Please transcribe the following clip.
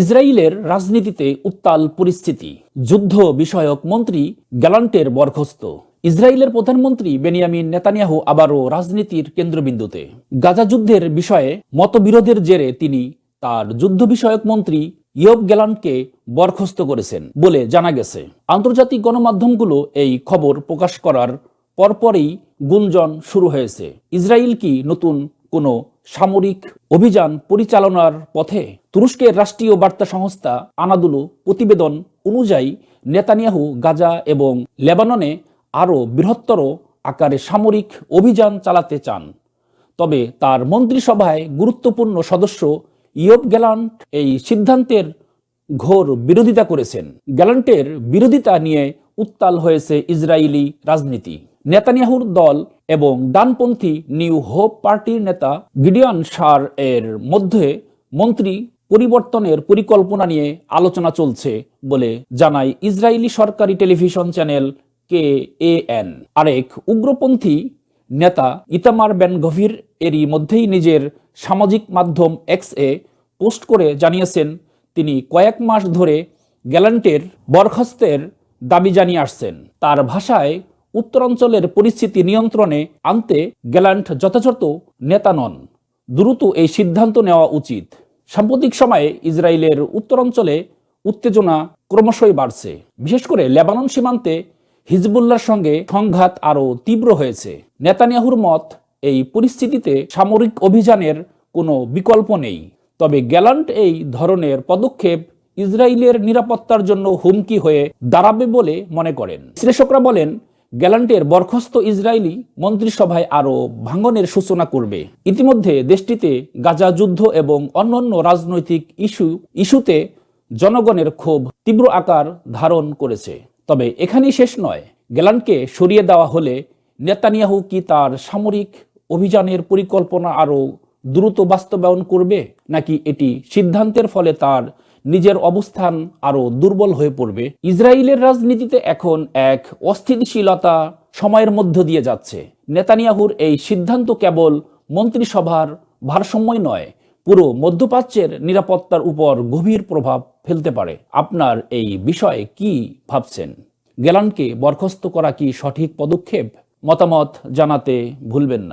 ইসরায়েলের রাজনীতিতে উত্তাল পরিস্থিতি। যুদ্ধ বিষয়ক মন্ত্রী গ্যালান্টের বরখস্ত। ইসরায়েলের প্রধানমন্ত্রী বেনিয়ামিন নেতানিয়াহু আবারও রাজনীতির কেন্দ্রবিন্দুতে। গাজা যুদ্ধের বিষয়ে মতবিরোধের জেরে তিনি তার যুদ্ধ বিষয়ক মন্ত্রী ইয়ব গ্যালান্টকে বরখস্ত করেছেন বলে জানা গেছে। আন্তর্জাতিক গণমাধ্যমগুলো এই খবর প্রকাশ করার পরপরই গুঞ্জন শুরু হয়েছে। ইসরায়েল কি নতুন কোনো সামরিক অভিযান পরিচালনার পথে তুরস্কের রাষ্ট্রীয় বার্তা সংস্থা আনাদুলো প্রতিবেদন অনুযায়ী নেতানিয়াহু গাজা এবং লেবাননে আরও বৃহত্তর আকারে সামরিক অভিযান চালাতে চান। তবে তার মন্ত্রিসভায় গুরুত্বপূর্ণ সদস্য ইয়ব গ্যালান্ট এই সিদ্ধান্তের ঘোর বিরোধিতা করেছেন। গ্যালান্টের বিরোধিতা নিয়ে উত্তাল হয়েছে ইসরায়েলি রাজনীতি। নেতানিয়াহুর দল এবং ডানপন্থী নিউ হোপ পার্টির নেতা গিডিয়ন সার এর মধ্যে মন্ত্রী পরিবর্তনের পরিকল্পনা নিয়ে আলোচনা চলছে বলে জানায় ইসরায়েলি সরকারি television channel K A N. আরেক উগ্রপন্থী নেতা ইতামার বেন গভীর এরই মধ্যেই নিজের সামাজিক মাধ্যম এক্স এ পোস্ট করে জানিয়েছেন, তিনি কয়েক মাস ধরে গ্যালান্টের বরখাস্তের দাবি জানিয়ে আসছেন। তার ভাষায় উত্তরাঞ্চলের পরিস্থিতি নিয়ন্ত্রণে আনতে গ্যালান্ট যথাযথ নেতা নন। দ্রুত এই সিদ্ধান্ত নেওয়া উচিত। সাম্প্রতিক সময়ে ইসরায়েলের উত্তরাঞ্চলে উত্তেজনা ক্রমশই বাড়ছে। বিশেষ করে লেবানন সীমান্তে হিজবুল্লার সঙ্গে সংঘাত আরও তীব্র হয়েছে। নেতানিয়াহুর মত, এই পরিস্থিতিতে সামরিক অভিযানের কোনো বিকল্প নেই। তবে গ্যালান্ট এই ধরনের পদক্ষেপ ইসরায়েলের নিরাপত্তার জন্য হুমকি হয়ে দাঁড়াবে বলে মনে করেন। বিশ্লেষকরা বলেন গ্যালান্টের বরখাস্ত ইসরায়েলি মন্ত্রিসভায় আরও ভাঙনের সূচনা করবে। ইতিমধ্যে দেশটিতে গাজা যুদ্ধ এবং অন্যান্য রাজনৈতিক ইস্যু, ইস্যুতে জনগণের ক্ষোভ তীব্র আকার ধারণ করেছে। তবে এখানেই শেষ নয়, গ্যালান্টকে সরিয়ে দেওয়া হলে নেতানিয়াহু কি তার সামরিক অভিযানের পরিকল্পনা আরও দ্রুত বাস্তবায়ন করবে, নাকি এটি সিদ্ধান্তের ফলে তার নিজের অবস্থান আরও দুর্বল হয়ে পড়বে। ইসরায়েলের রাজনীতিতে এখন এক অস্থিতিশীলতা সময়ের মধ্য দিয়ে যাচ্ছে। নেতানিয়াহুর এই সিদ্ধান্ত কেবল মন্ত্রিসভার ভারসাম্যই নয়, পুরো মধ্যপ্রাচ্যের নিরাপত্তার উপর গভীর প্রভাব ফেলতে পারে। আপনার এই বিষয়ে কি ভাবছেন? গ্যালানকে বরখাস্ত করা কি সঠিক পদক্ষেপ? মতামত জানাতে ভুলবেন না।